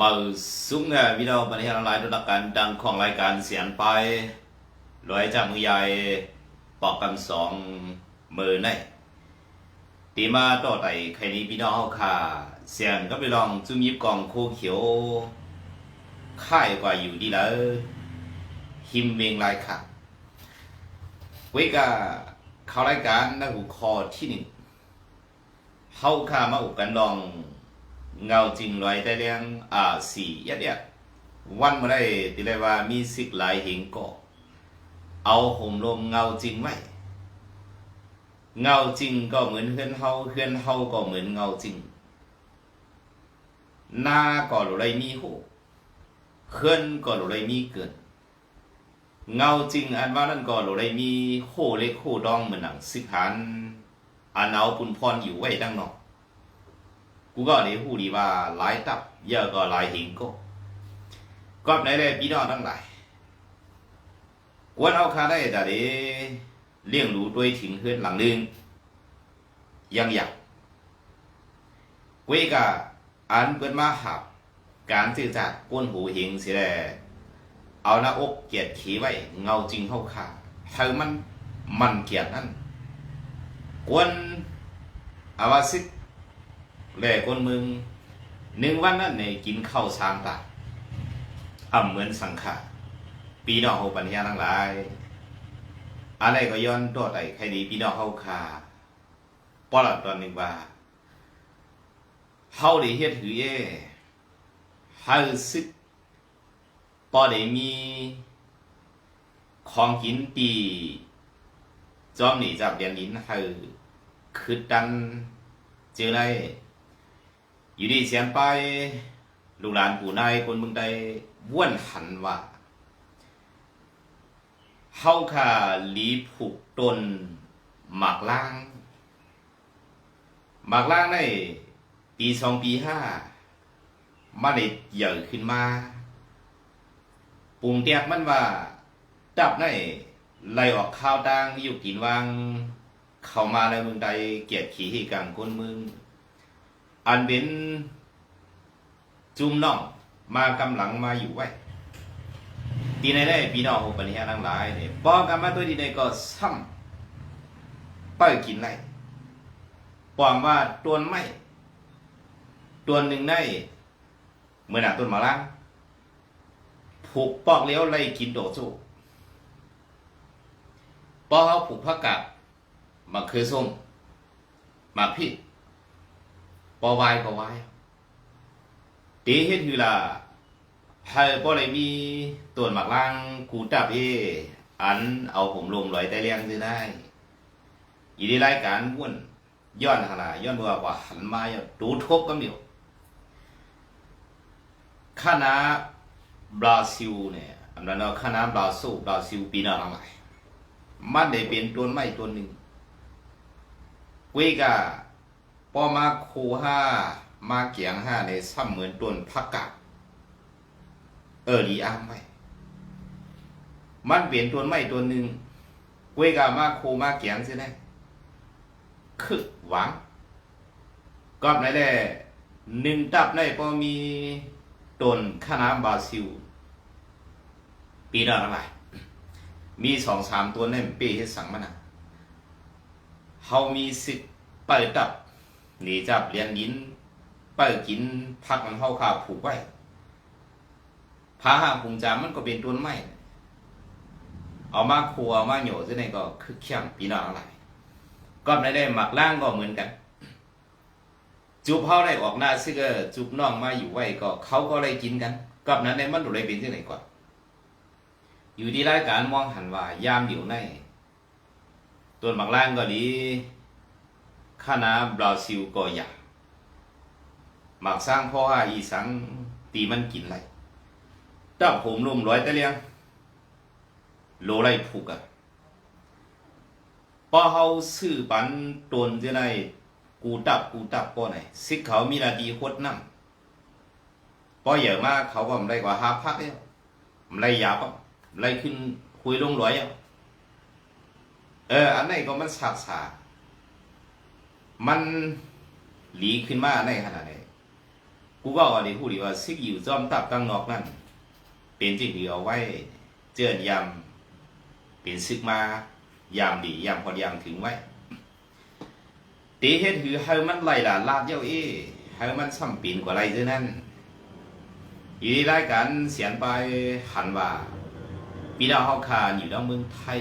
มาซุ้งเงวิดีโอบันทึกรายดุลการดังของรายการเสียงไปลอยจากมือใหญ่ปอกกันสองมือในตีมาต่อไต่ใครนี้พี่น้องเฮาค่ะ เสียงก็ไปลองจุ่มยิบกองโคเขียวค่ายกว่าอยู่ดีแล้วหิมเวงลายค่ะเวกาเขารายการนักหูคอที่หนึ่งเฮาค่ะมาอุกกันลอง เงาจริงลอยได้เรื่องอ่าสี่ยัดยัดวันเมื่อไรที่เรียกว่ามีสิกหลายหิงก็เอาห่มลมเงาจริงไหมเงาจริงก็เหมือนเฮือนเฮาเฮือนเฮาก็เหมือนเงาจริงหน้าก็หลุไรมีหูเคลื่อนก็หลุไรมีเกินเงาจริงอันว่านั่นก็หลุไรมีโคเล็กโคดองเหมือนหนังสิกหันอันเอาปุ่นพรอยู่ไว้ดังนอก กูก็ได้หูดีว่าหลายตับเยอะก็หลายหิงก็ก็ในได้พี่น้องทั้งหลายกวนเอาคาได้แต่เดเลี้ยงรู้ด้วยถึงเฮือนหลังนึงยังอยากเวกาอันเปิดมาหับ การสื่อจากก้นหูหิงเสียแลเอาหน้าอกเกียดขีไว้ เงาจริงเข้าขาเธอมันมันเกียดนั่นกวนอาวาสิก แหล่คนมึงหนึ่งวันนั้นเนี่ยกินข้าวสามตาอ่ำเหมือนสังขารปีนอกเฮาปัญญาทั้งหลาย อะไรก็ย้อนตัวไต่ใครดีปีนอกเฮาคาปอลตอนหนึ่งว่าเฮาได้เฮ็ดหือเย่เฮาซึกปอได้มี ของกินปีจอมหนีจากเดียนลินเฮาคือดันเจอไร อยู่ดีเสียงไปลูกหลานปู่นายคนเมืองใดว่วนหันว่าเฮาค่าหลีผูกตนหมากล่าง หมากล่างได้ปีสองปีห้ามาได้ใหญ่ขึ้นมาปุ่งเตียกมันว่าดับได้ไล่ออกข้าวดังอยู่กินวาง เข้ามาในเมืองใดเกียรติขี่ให้กังคนเมือง อันเป็นจุ่มน้องมากำหลังมาอยู่ไว้ตีในได้พี่น้องปัญญาทั้งหลายเนี่ยปองกันมาตัวดีในก็ซ้ำเปิดกินไรปองว่าตัวไม่ตัวหนึ่งได้เหมือนหนักต้นมะลังผูกปอกเลี้ยวไล่กินโดดสู้ปอเขาผูกพักกาดมาคือส้มมาพี่ ปอวายก็วายตีเฮ็ดคือล่ะให้บ่ได้มีตัวหมักล่างกูตับเออันเอาผมลมลอยแต่เลี้ยงซื้อได้อีดีรายการว่วนย้อนขนาดย้อนว่าว่าหันมาอย่ดูทบกันเดียวคณะบราซิลเนี่ยอันนั้นคณะบราซิลบราซิลปีหน้าทั้งหลายมันได้เป็นตัวไม้ตัวหนึ่งเวกา ปอมาโคห้ามาเกียงห้าในซ้ำเหมือนต้นพักกาดเออดีอ้ามไว้มันเปลี่ยนตัวไม่ตัวหนึ่งเวกามาโคมาเกียงใช่ไหมคึกหวังก็ไหนแหละหนึ่งตับในพอมีต้นคณะบราซิล ปีละอะไรมีสองสามตัวในปีให้สั่งมันนะเฮามีสิทธิ์เปิดดับ หนีจับเรียนยินเปิดกินพักมันเฮาขาผูกไว้พาห้าภูมิจามันก็เป็นต้นไม้เอามาครัวเอามาโหยซะนี่ก็คือเขียงปีน้องอะไรก็ไม่ได้หมักล่างก็เหมือนกันจูบเฮาได้ออกหน้าซิก็จูบน้องมาอยู่ไว้ก็เขาก็ได้กินกันกับนั้นในมันดูเลยเป็นที่ไหนก่อนอยู่ที่รายการมองหันว่ายามอยู่ในตัวหมักล่างก็ดี คณะบราซิลก็อยากหมักสร้างพ่ออาอีสังตีมันกินไรดับผมรวมร้อยแต่เลี้ยง โลไรผูกอะพอเฮาซื้อปันตนจะได้กูตับกูตับป้อไหนซิกเขามีนาดีโคตรน้ำพอเยอะมากเขาก็ไม่ได้กว่าห้าพักเนี่ยไม่ได้ยาปะไม่ได้ขึ้นคุยลงร้อยอะเออ อันไหนก็มันสาสา มันหลีขึ้นมาในขนาดไหนกกูก็ว่าในผู้ดีว่าซึกอยู่จอมตับตั้งนอกนั่นเป็นจริงที่เอาไว้เจือนยำเป็นซึกมายามดียามพอยามถึงไว้ตีเฮ็ดคือให้มันไล่ล่ะลาดเย้าเอให้มันซ้ำปีนกว่าไรเท่านั้นอยู่ในรายการเสียนไปหันว่าปีดาวเฮาคาอยู่ดาวเมืองไทย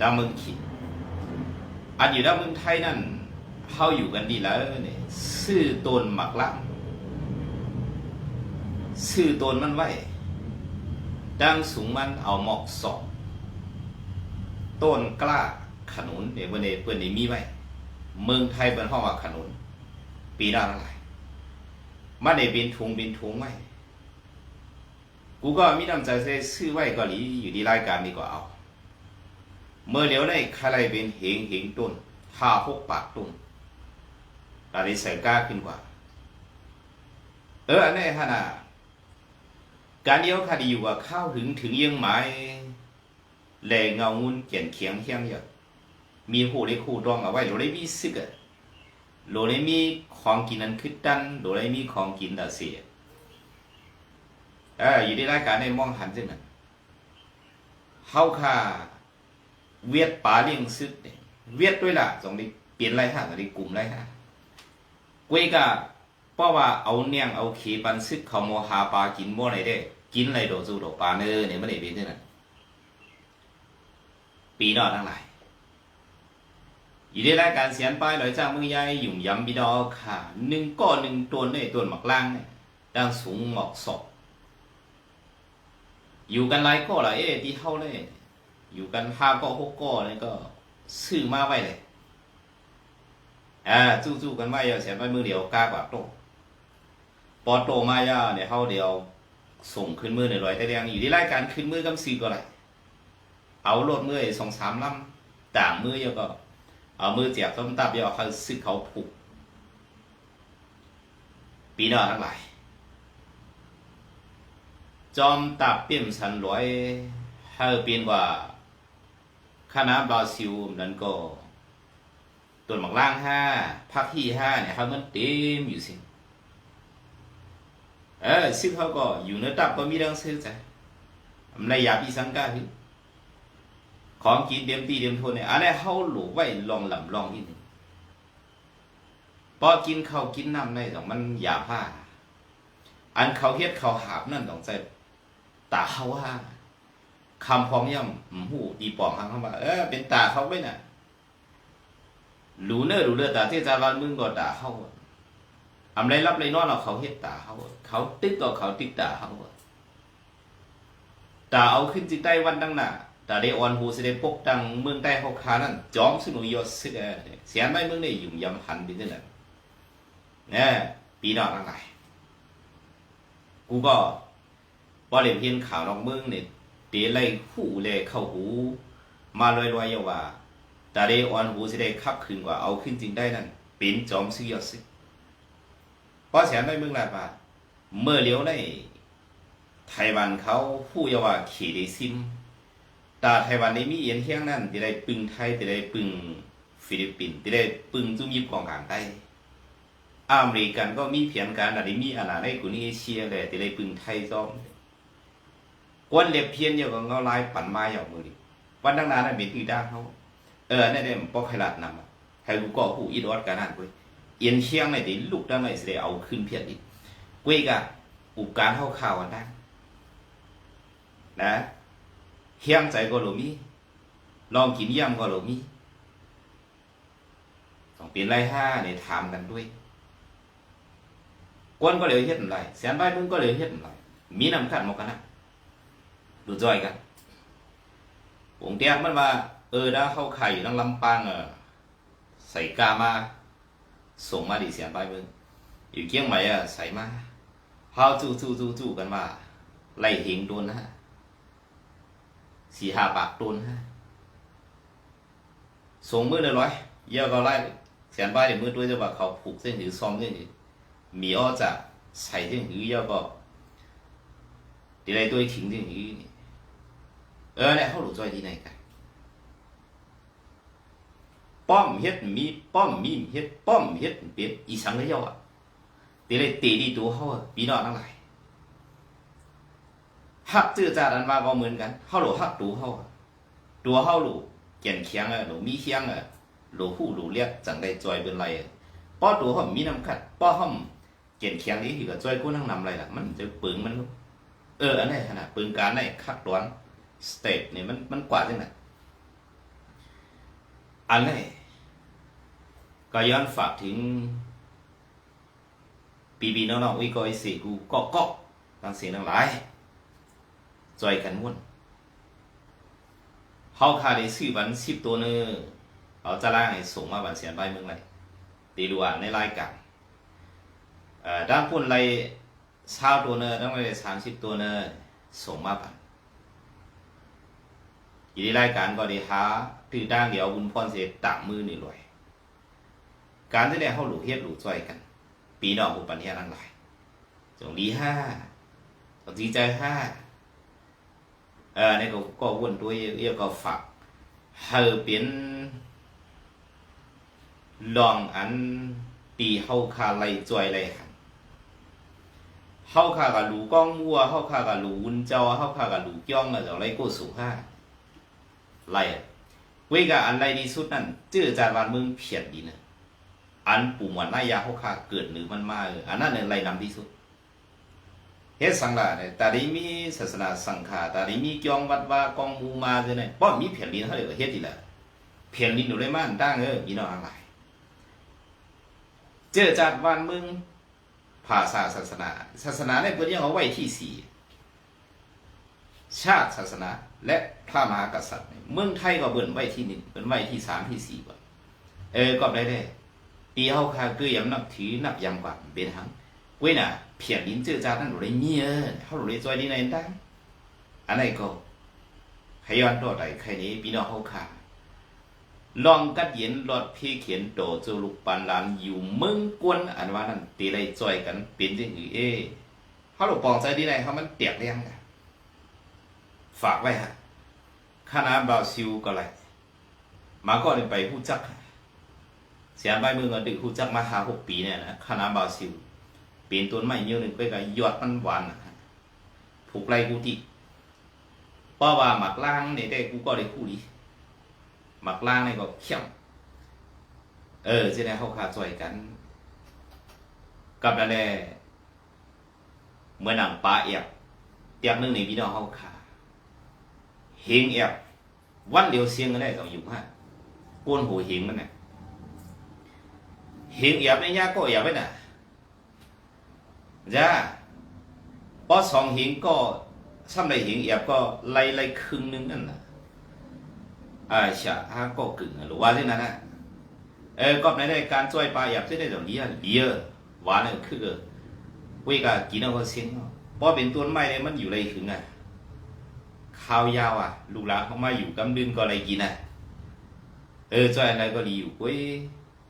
ดาวเมืองขิด อันอยู่ดาวเมืองไทยนั่นเฮาอยู่กันดีแล้วเนี่ยซื่อตนหมักลังซื่อตนมันไว้ ดังสูงมันเอาหมอกสอบต้นกล้าขนุนเดี๋ยววันนี้เพื่อนนี่มีไว้ เมืองไทยเป็นห้องว่าขนุน ปีหน้าอะไรมาในบินทุงบินทุงไว้ กูก็มีน้ำใจซื้อไว้กาหลีอยู่ที่รายการดีกว่าเอา เมื่อเดี๋ยวได้ใครเป็นเหงเหงต้นท่าหกปากต้นเราได้ใส่กล้าขึ้นกว่า เอออันนี้ฮะนะการเดียวคดีอยู่ว่าข้าวถึงถึงยังหมายแหล่เงางุนเขียนเขียงเฮียงเยอะมีหูได้คู่ดองเอาไว้โดได้มีซึกอะโดได้มีของกินนั้นคือดันโดได้มีของกินดาเสียเอออยู่ในรายการในมองหันซึ่งนั้นเฮาค่าเวียดป่าเลี้ยงซึกเนี่ยเวียดด้วยล่ะ ตรงนี้เปลี่ยนไรฮะตรงนี้กลุ่มไรฮะกวยกะเพราะว่าเอาเนียงเอาขีปันซึกเขาโมหาปลากินบ่ไหนได้กินอะไรโดสูโดปลาเนื้อเนี่ยไม่ได้เป็นที่นั่นปีนอทั้งหลายอยู่ในรายการเสียนป้ายลอยจ้างมือใหญ่หยุ่มยำปีดอค่ะหนึ่งก้อนหนึ่งตัวเนี่ยตัวหมักล่างเนี่ยดังสูงหมอกศอกอยู่กันหลายก้อหลายเอ๊ะที่เท่าเลย อยู่กันห้าก้อหกก้อเนี่ยก็ซื้อมาไว้เลยอ่าจู้ๆกันไว้เอาเสียนไปมือเดียวกล้ากว่าโตพอโตมาย่าเนี่ยเขาเดียวส่งขึ้นมือในร้อยแต่เรียงอยู่ที่รายการขึ้นมือกำซีก็ไรเอาโลดมือสองสามลำต่างมือเยอะก็ เอามือเจียบต้มตับเยอะเขาซึกเขาผูกปีน้าทั้งหลายจอมตับเปี่ยมสันร้อยให้เปลี่ยนว่า คณะบราซิลนั้นก็ตัวหมักล่างห้าภาคที่ห้าเนี่ยเขามันเต็มอยู่สิเออซึ่งเขาก็อยู่ในตับก็มีเรื่องซื้อใจในยาปีสังกาคือของกินเดียมตีเดียมทนเนี่ยอันนี้เขาหลูไว้ลองหลำลองที่หนึ่งพอกินข้าวกินน้ำในต้องมันยาผ้า อันเขาเฮ็ดเขาหาบนั่นต้องใจตาเขาว่า คำพองย่ำหูตีปองหางเขาว่าเออเป็นตาเขาไว้น่ะรู้เนอรู้เลือตาที่จะรันมึงก็ตาเขาอำไรรับไรนอนเราเขาเฮ็ดตาเขาเขาติ๊กก็เขาติ๊กตาเขาตาเอาขึ้นจิตใต้วันดังหน้าตาได้อ่อนหูสิได้ปกดังเมืองใต้เขาคานั่นจอมสนุยยศสึกเสียนไม่เมืองได้ยุ่มยำหันดินนั่นเนี่ยปีนอกทั้งหลายกูก็พอเรียนเพียนข่าวนอกเมืองเนี่ย เตะไล่หูเลยเข้าหู มาลอยๆอย่าว่าตาได้อ่อนหูสิได้ขับขึ้นกว่าเอาขึ้นจริงได้นั่นเป็นจอมสุยยศสึกเพราะฉะนั้นในเมืองลาบาเมื่อเลี้ยวในไต้หวันเขาผู้ยาว่าขี่ได้ซิมตาไต้หวันในมีเอียนเที่ยงนั่นที่ได้ปึงไทยที่ได้ปึงฟิลิปปินส์ที่ได้ปึงจุ่มยิบของกลางใต้อเมริกันก็มีเพียงการอะไรมีอาณาในกุนเอเชียเลยที่ได้ปึงไทยซ้อม กวนเล็บเพียนเดียวกับเงาลายปั่นไมาอย่างมือดิวันตั้งนานนั่นเป็นอือด้าเขาเออนั่นเนี่ยปอกไฮลัดนำให้กูก็หูอีดอดกันนั่นเว้ยเอียนเชียงในที่ลูกด้านในสิได้เอาขึ้นเพียรอีกกุ้ยกะอุปการเข้าข่าวกันได้นะเฮียงใจก็หลมีลองกินย่ำก็หลมีต้องเปลี่ยนไรห้าเนี่ยถามกันด้วยกวนก็เหลือเฮ็ดอะไรแสนใบมึงก็เหลือเฮ็ดอะไรมีน้ำขันหมกันนะ ดูจอยกันผมเตียงมันว่า เออได้เข้าไข่อยู่ทั้งลำปางเออใส่กามา ส่งมาดิเสียนไปมึงอยู่เกี้ยงใหม่อะใส่มาเฮาจู้จู้จู้จู้กันมาไล่เหงโดนนะฮะสี่หาปากโดนฮะส่งมือเลยร้อยเยอะก็ไล่เสียนไปเดี๋ยวมือด้วยจะว่าเขาผูกเส้นหรือซ้อมเส้นหรือมีอ้อจะใส่เส้นหรือเยอะก็ดี๋ยวไล่ตัวทิ้งเส้นหรือนี่ เออเนี่ยเขาหลุดจอยที่ไหนกันป้อมเฮ็ดมีป้อมมีเฮ็ดป้อมเฮ็ดเป็นอีสังเลยเจ้าอะตีเลยตีดีตัวเขาอะพี่น้อทั้งหลายฮักจื้อจาดันว่าก็เหมือนกันเขาหลูฮักตัวเขาอะตัวเขาหลูเกียนเคียงอะหลูมีเคียงอะหลูผู้หลูเรียกจังได้จอยเป็นไรป้อตัวเขามีน้ำกัดป้อเขาเกียนเคียงนี้ที่ก็จอยกู้นั่งนำอะไรล่ะ มันจะปึงมัน เอออันนี้ขนาดปึงการในคักร้อน สเตปเนี่ยมันมันกว่าจังไงอันนี้ก็ย้อนฝากถึงปีปีน้องๆวิกอยสีกูก็ก็ตั้งเสียงทั้งหลายจอยกันมุ่นเฮาคาได้ซื้อวันสิบตัวเนอเขาจะล่างให้ส่งมาวันเสียนใบเมืองไรตีดูอ่านในรายการเอ่อด้านพุ่นไรชาวตัวเนอต้องไปสามสิบตัวเนอส่งมาบัน อีในรายการก็ได้หาถือด้านเดียวบุญพรเสดตามมือนี่รวย การที่ได้เฮาหลูเฮ็ดหลูจอยกัน ปีนองผู้ปันเทียทั้งหลายจงดีห้าจงดีใจห้าเออในก็ก็วนตัวเอียก็ฝากเฮอเป็นลองอันปีเฮาคาไลจอยไลหันเฮาคากับหลูก้องวัวเฮาคากับหลูวุนเจ้าเฮาคากับหลูจ้องอะจะไลโกสูห้า ไล่อะเวกาอันไรดีสุดนั่นจื้อจานวานมึงเพียนดีเนะอันปู่มวนนายาเขาขาเกิดหรือมันมาเอออันนั้นเนี่ยไรนำที่สุดเฮ็ดสังละเนี่ยแต่ได้มีศาสนาสังฆาแต่ได้มีกองวัดว่ากองมูมาเเนี่ยป้อมมีเพียนดินเขาเลยเฮ็ดดีละเพียนดินอยู่ได้มานตั้งเออพี่น้องอะไรเจอจัดวันมึงภาษาศาสนา ศาสนาในเพื่อนยังเอาไว้ที่สี่ ชาติศาสนา และพระมหากษัตริย์ เมืองไทยก็เบิ่นไว้ที่หนึ่งเป็นไว้ที่สามที่สี่ก่อนเออก็ได้ได้ปีเฮาคาคือยังนับถือนับยำกว่าเป็นหังเว้ยน่ะเพียงลิ้นเจอจานั่นหรือเมียเฮาหรือจอยดีในตั้งอันไหนก็ขย้อนตัวใดใครนี้ปีน้องเฮาคาลองกัดเย็นรอดพี่เขียนโตจูลูกปานลานอยู่เมืองกวนอันว่านั่นตีไรจอยกันเป็นจังหือเอเฮาหลปองใจดีในเฮามันเตียกเลี้ยงกัน ฝากไว้ฮะคณะบราซิลก็ไรมาก็เลยไปผู้จัก เสียใบมือก็ดึกหูจักมาหาหกปีเนี่ยนะคณะบราซิลเป็นต้นไม้เยอะหนึ่งไปกับยอดมันหวานนะผูกไรกูติเพราะว่าหมักล่างเนี่ยได้กูก็ได้คู่ดีหมักล่างเนี่ยก็เข้มเออจะได้เข้าขาจอยกัน กับนั่นแหละเมื่อหนังปลาเอียบเตียมหนึ่งในพี่น้องเข้าขา เฮงเอียบวันเดียวเสียงก็ได้สองอยู่ฮะกวนหัวเฮงมันเนี่ย hiện nghiệp đấy nha có nghiệp đấy nè dạ bó song hiện có xong này hiện nghiệp có lay lay khưng นึงนั่นน่ะอาชะฮะก็กึ่งหรือว่าที่นั่นน่ะเออก็ในได้การช่วยปลาหยับที่ได้ตรงนี้เบียร์หวานเนี่ยคือเวกากินเอาเสียงเพราะเป็นต้นไม้เนี่ยมันอยู่ไรถึงอะ ข้าวยาวอะ ลูกหลานเขามาอยู่กำดืนก็อะไรกินอะ เออช่วยอะไรก็ดีอยู่เว้ย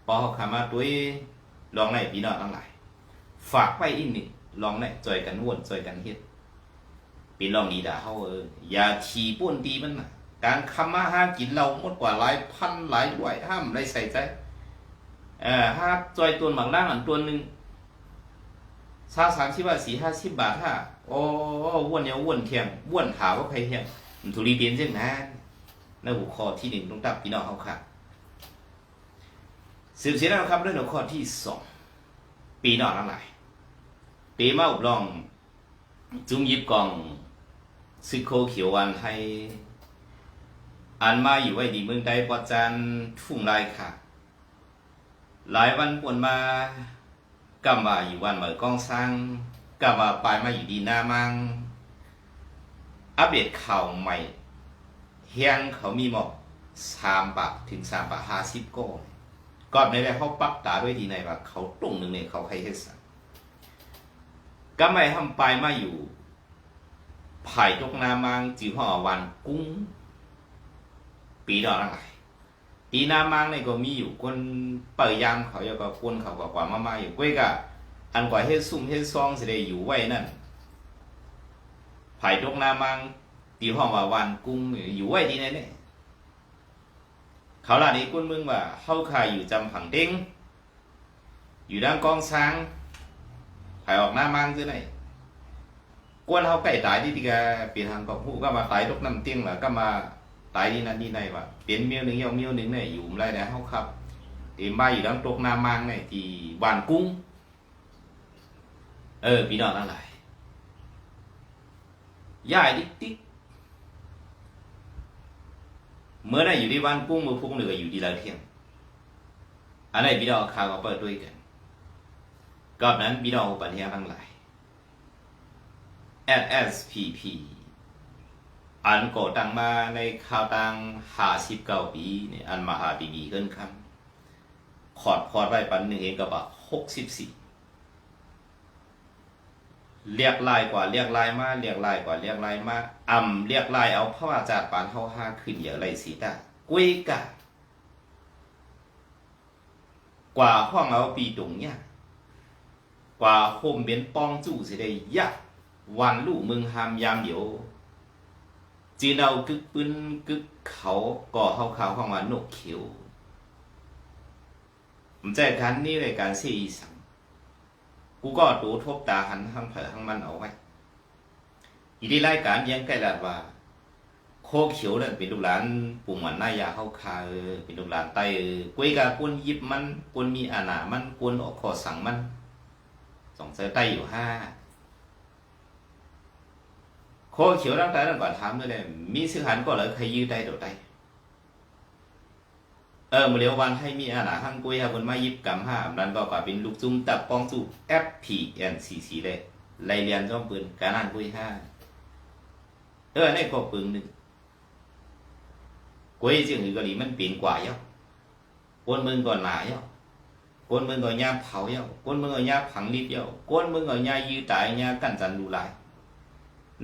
พอเขาขามาด้ยลองในพี่น้องทั้งหลาย ฝากไปอีกนิดลองในจอยกันวนจอยกันเฮ็ดปีลองนี้ด่าเขาเอออย่าทีป้วนตีมันนะการคำมาห้ากินเราหมดกว่าหลายพันหลายด้วยห้ามไรใส่ใจเออห้าจอยตัวหมักล่างอันตัวหนึ่ง ซาสามสิบว่าสี่ห้าสิบบาทถ้าโอ้อ้วนเนี่ยอ้วนเทียงอ้วนหาว่าใครเทียงมันทุรีเปลี่ยนเช่นนั้นในหัวข้อที่หนึ่งต้องตับพี่น้องเขาค่ะสืบเสียแล้วครับเรื่องหัวข้อที่สองปีนอกทั้งหลายปีมาอุบลอง จุ้มยิบกองซึโคเขียววันให้อันมาอยู่ไว้ดีเมืองใดปอจันทุ่งลายค่ะ หลายวันปวนมา กำว่าอยู่วันเหมือกองสร้างกำว่าปลายมาอยู่ดีหน้ามัง อัปเดตข่าวใหม่ เฮียงเขามีหมอกสามบาทถึงสามบาทห้าสิบก้อนก่อนในแรกเขาปักตาด้วยดีในว่าเขาตรงหนึ่งเนี่ยเขาใครเฮ็ดสังก็ไม่ทำปลายมาอยู่ไผ่ตกนามังจือห่อวันกุ้งปีดอกอะไีน้ามังในก็มีอยู่คนเปิดยามเขาอยู่กับคนเขาก็กว่ามามาอยู่กล้วยกะอันกว่าเฮ็ดซุ่มเฮ็ดซองสิได้อยู่ไว้นั่นไผ่ตกน้ามังตีห้องว่าวันกุ้งอยู่ไว้ดีแน่เนี่ยเขาล่ะนี้กุ้นมึงว่าเฮาข่ายอยู่จำผังเด้งอยู่ด้านกองช้างไผ่ออกหน้ามังซื้อไหนกวนเขาใกล้ตายที่ที่แกเปลี่ยนทางกับผู้ก็มาขายตกน้ำเตียงหรอก็มา ตายนี่นั่นนี่ในว่าเปลี่ยนเมียวหนึ่งเยี่มียวหนึ่งเนี่ยอยู่ไรได้เฮาครับเอ็มบาอยู่ดังตกนามังเนี่ยที่บานกุ้ง เออพี่น้องทั้งหลายย่ายติ๊กติ๊เมื่อได้อยู่ที่บ้านกุ้งเมื่อพุ่งเหนืออยู่ที่ลาเทียงอะไรพี่น้องข่าวมาเปิดด้วยกันกับนั้นพี่น้องปัญญาทั้งหลาย S S P P อันก่อตั้งมาในข่าวตังหาสิบเก้าปีเนี่ยอันมหาปีบีขึ้นคำขอดพอดไว้ปันหนึ่งเองกับบหกสิบสี่เรียกลายกว่าเรียกลายมาเรียกลายกว่าเรียกลายมาอ่ำเรียกลายเอาพระว่าจากปานเท่าห้าขึ้นเยอะเลยสีตากุ้ยกะกว่าห้องเอาปีตรงเนี่ยกว่าโฮมเบนป้องจู่สิได้ยะวันลูกเมืองหามยามเดียว จีนเอากึกปืนกึกเขาก่อเข้าเขาห้องว่านกเขียวผมใจการนี้เลยการเสียอีสังกูก็ดูทบตาหันทั้งเผอทั้งมันเอาไว้อีที่รายการยังใกล้ละว่า โคเขียวนั่นเป็นลูกหลานปู่หมันนายาเข้าคาเออเป็นลูกหลานไตเออกุ้ยกาปวนยิบมันปวนมีอาณามันปวนออกขอสั่งมันสองเสือไตอยู่ห้า โคเขียวร่างกายนั่นก่อนถามด้วยเลยมีซื้อหันก็เลยใครยืดได้เดี๋ยวได้เออมาเลี้ยววันให้มีอาณาห้างกุ้ยฮะบนมายิบกำห้าดันบอกว่าเป็นลูกจุ้มตับปองจู FPNCC เลยไล่เรียนจ้อมปืนการนั่นกุ้ยห้าเออในก็ปึงห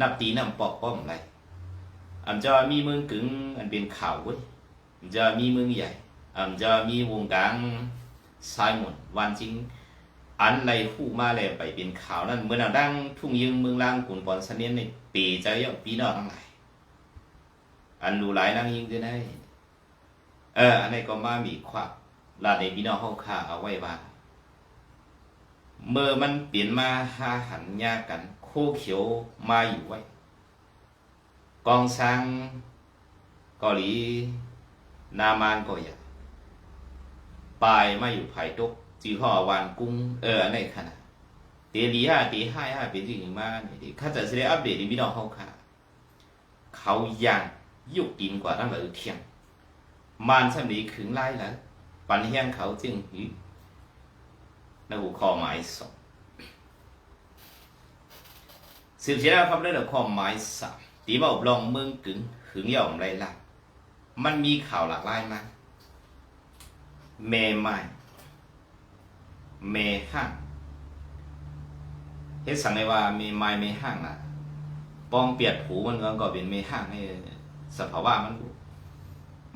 นับตีน้ำปอกป้อมไรอันจะมีเมืองกึ่งอันเป็นข่าวเว้ยอันจะมีเมืองใหญ่อันจะมีวงการสายหมดวันจริง อันไรคู่มาแล้วไปเป็นข่าวนั่นเมื่อนาดั้งทุ่งยิงเมืองล่างกุนปอนสเนียนในปีใจย่อปีนอกทั้งหลายอันดูหลายนั่งยิงด้วยนะเออ อันนี้ก็มามีควาลาดในพี่น้องเฮาค่าเอาไว้บ้างเมื่อมันเปลี่ยนมาหาหันยากกัน คเขียวมาอยู่ไว้ กองซังเกาหลี นามานก็อย่าปลายมาอยู่ไผ่ตกจีห่อวานกุ้งเอออันขนาดเตียดีห้าตีห้าห้าเป็นจริงมาเนี่ยข้าจะแสดงอัปเดตในพี่น้องเฮาข่าเขายัง สืบเสียความเรื่องความหมายสามตีบ่าอบลองเมืองกึงหึงย่อมไรล่ะมันมีข่าวหลากหลายมากเมไม่เมย์ห้างเฮ็ดสั่งเลยว่าเมย์ไม่เมย์ห้างน่ะปองเปียดผูมันก็เป็นเมย์ห้างให้สภาวะมัน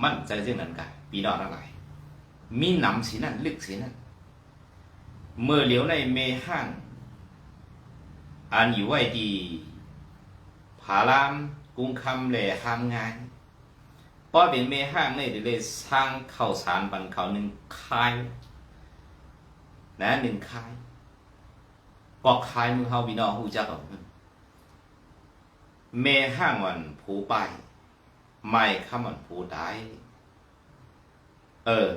มั่นใจเรื่องนั้นกันปีนอนอะไรมีหนำสีนั้นลึกสีนั้นเมื่อเหลียวในเมห้าง อันอยู่ไว้ดีผารามกรุงคำแหล่ทำงานเพราะเป็นเมห้างในเดี๋ยวเลยสร้างข้าวสารบันเขาหนึ่งคายนะหนึ่งคายก็คายมือเฮาพี่น้องหูจักเอาเมห้างวันผูไปไม่ข้ามันผู้ตายเออ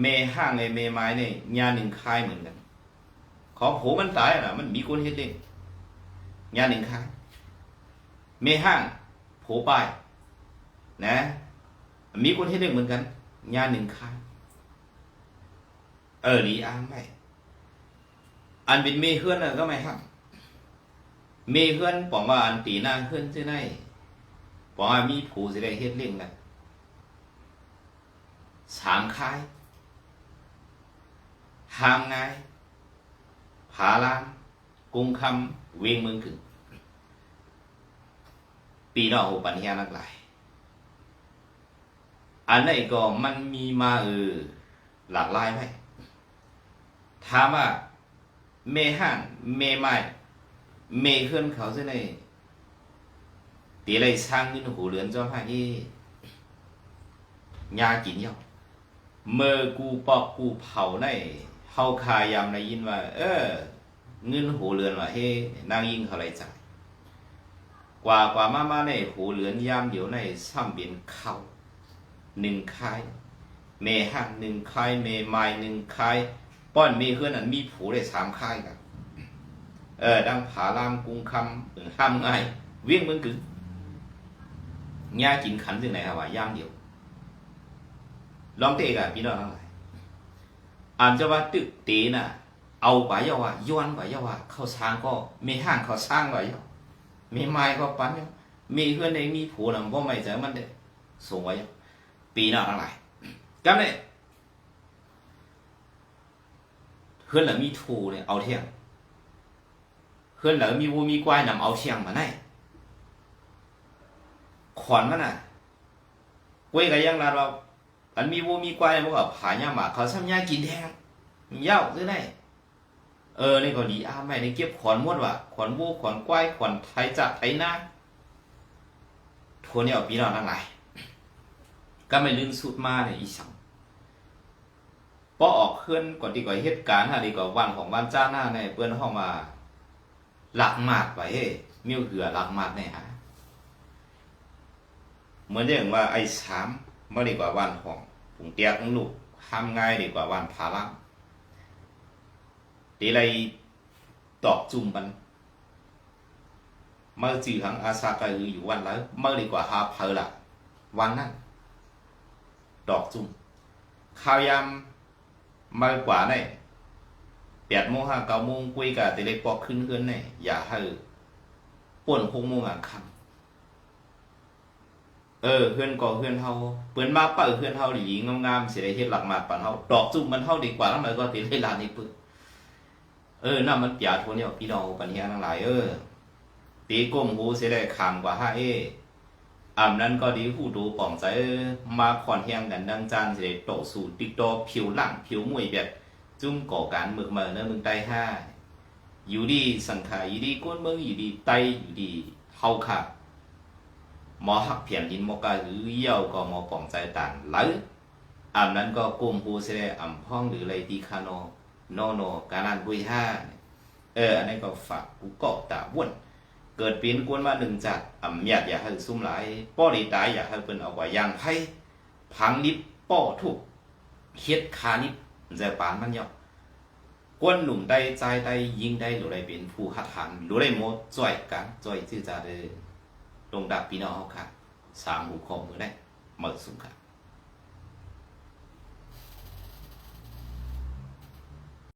เมห้างไอเมไม้เนี่ยยาหนึ่งคายเหมือนกัน ของโหมันตายอะ มันมีคนเฮ็ดเอง ยาหนึ่งคายเมห้างโผปายนะ มีคนเฮ็ดเองเหมือนกันยาหนึ่งคายเออหลีอ้างไม่อันเป็นเมเฮือนก็ไม่ห้างเมเฮือนบอกว่าอันตีหน้าเฮือนที่ไหนบอกว่ามีผู้สิได้เฮ็ดเลี้ยงกันสามค่ายหามง่ายผาลาม กรุงคำเวียงเมืองขึ้นปีนอกอุปัญญานักหลาย อันไหนก็มันมีมาเออหลากหลายไหมถามว่า เมห้างเมไม้เมเคลื่อนเขาเส้นไหน tỷ lệ sang những hủ lượn cho phải đi nhà kín nhau mơ cu bọc cu เผาในเฮาคายามในยินว่า เออ เงินโหเรือนว่าเฮ้นางยิงเขาไรจ่ายกว่ากว่ามามาในโหเรือนยามเดียวในซ้ำเป็นเข้าหนึ่งคายเมหักหนึ่งคายเมไม้หนึ่งคายป้อนเมเฮือนอันมีผูได้สามคายกันเออดังผาลามกรุงคำเออห้ามง่ายเวียงเมืองกึ่งย่ากินขันจึงไหนฮะว่าย่างเดียวลองเตะกันพี่น้องทั้งหลายอ่านจะว่าตึกตีน่ะ เอาไปยาว่าย้อนไปยาว่าเขาสร้างก็มีห้างเขาสร้างไว้ยามีไม้ก็ปั้นยามีเพื่อนในมีผัวน่ะบ่ไม่ใจมันเด้ส่งไว้ยปีหน้าทั้งหลายกันเนี่ยเพื่อนน่ะมีถูเนี่ยเอาเที่ยงเพื่อนน่ะมีวัวมีควายนำเอาเที่ยงมาไหนขอนมันน่ะกล้วยก็ยังลาเราอันมีวัวมีควายมันก็ผาย่าหมาเขาซ้ำยากินแทงเย้าซื้อได้ เออนี่ก็ดีอ้าแม่นี่เก็บขอนมดว่ะขอนวัวขอนควายขอนไทยจับไทยนาทวนเนี่ยเอาพี่น้องทั้งหลายก็ไม่ลืมสุดมาเนี่ยอีสังพอออกเคลื่อนก่อนดีกว่าเหตุการณ์ฮะดีกว่าวันของวันจ้าหน้าในเพื่อนเข้ามาหลักหมาดไปเฮ้มิวเหือหลักหมาดเนี่ยฮะเหมือนอย่างว่าไอ้สามไม่ดีกว่าวันของผงเตียกของลูกทำง่ายดีกว่าวันพาลัง ตีไรตอกจุ่มมันเมื่อจือหังอาซากาอืออยู่วันแล้วเมื่อดีกว่าฮาเพอละวันนั้นดอกจุ่มข้าวยำเมื่อกว่าเนี่ยแปดโมงห้าเก้าโมงคุยกับตีไรปอกขึ้นเพื่อนเนี่ยอย่าให้ป่วนหกโมงอะค่ำเออเพื่อนก็เพื่อนเฮาเปิ้นมาเป้าเพื่อนเฮาดีงามๆสิได้เฮ็ดหลักมาปานเฮาดอกจุ่มมันเฮาดีกว่าทั้งหลายก็ติได้ลานนี้ปึ้ เออน่ามันปยาโทเนี่ยพี่น้องปัญญาทั้งหลายเออตีก้มหูเสิได้คำกว่า5เออำนั้นก็ดีหูดูป่องใจเออมาขอนเฮียงกันดังจานเสิได้โตสู่ติ๊กตอผิวหลังผิวมวยแบบจุ่มก่อการเมืองเมือเนอะเมืองใต้ห้าอยู่ดีสังขารอยู่ดีก้นเมืองอยู่ดีไตอยู่ดีเฮาค่ะหมอหักเพียนยินหมอกาหรือเยี่ยวก็หมอป่องใจต่างหรืออันนั้นก็กุมหูเสียได้อ่ำพ้องหรือไรดีคาโน โนโนการันบุยห้าเอออันนี้ก็ฝากกูเกาะตาวนเกิดปีนกวนมาหนึ่งจัดอ่ำหยาดอย่าให้ซุ่มหลายป้อดีตายอย่าให้เป็นเอาไว้ยางไพ่พังนิบป้อทุกเฮ็ดคานิบจะปานมันยอกกวนหนุ่มได้ใจได้ยิงได้หรือได้เป็นผู้หัดหันหรือได้โมจ่อยกันจ่อยชื่อจาเด้อตรงดับพี่น้องเขาค่ะสามหูคอมือได้หมดสุขค่ะ